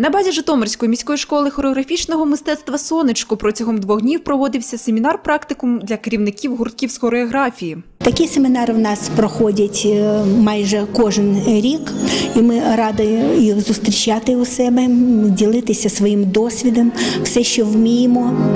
На базі Житомирської міської школи хореографічного мистецтва Сонечко протягом двох днів проводився семінар практикум для керівників гуртків з хореографії. Такі семінари в нас проходять е, майже кожен рік, і ми раді їх зустрічати у себе, ділитися своїм досвідом, все, що вміємо.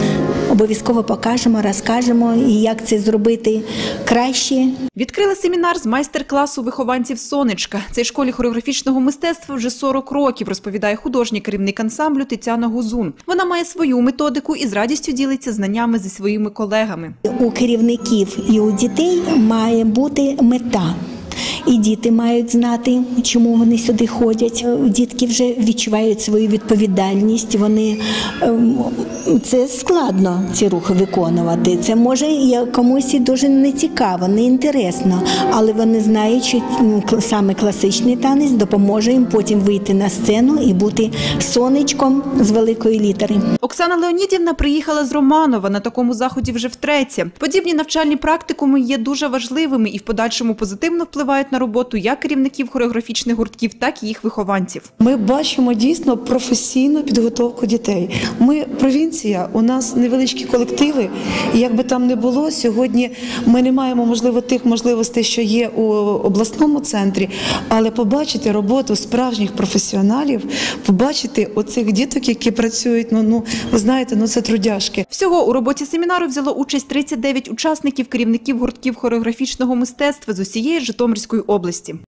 Обов'язково покажемо, розкажемо, і як це зробити краще, Відкрили семінар з майстер-класу вихованців Сонечка. Цій школі хореографічного мистецтва вже 40 років, розповідає художній керівник ансамблю Тетяна Гузун. Вона має свою методику і з радістю ділиться знаннями зі своїми колегами. У керівників і у дітей має бути мета. І діти мають знати, чому вони сюди ходять. Е, Дітки вже відчувають свою відповідальність. Вони ем, це складно ці рухи виконувати. Це може комусь і дуже не цікаво, не інтересно, але вони знають, що саме класичний танець допоможе їм потім вийти на сцену і бути сонечком з великої літери. Оксана Леонідівна приїхала з Романова на такому заході вже втретє. Подібні навчальні практикуми є дуже важливими і в подальшому позитивно впливають на роботу як керівників хореографічних гуртків, так і їх вихованців. Ми бачимо дійсно професійну підготовку дітей. Ми провінція, у нас невеличкі колективи, і як би там не було, сьогодні ми не маємо можливо тих можливостей, що є у обласному центрі, але побачити роботу справжніх професіоналів, побачити оцих діток, які працюють. Ну ну ви знаєте, ну це трудяшки. Всього у роботі семінару взяло участь 39 учасників, керівників гуртків хореографічного мистецтва з усієї Житомирської області.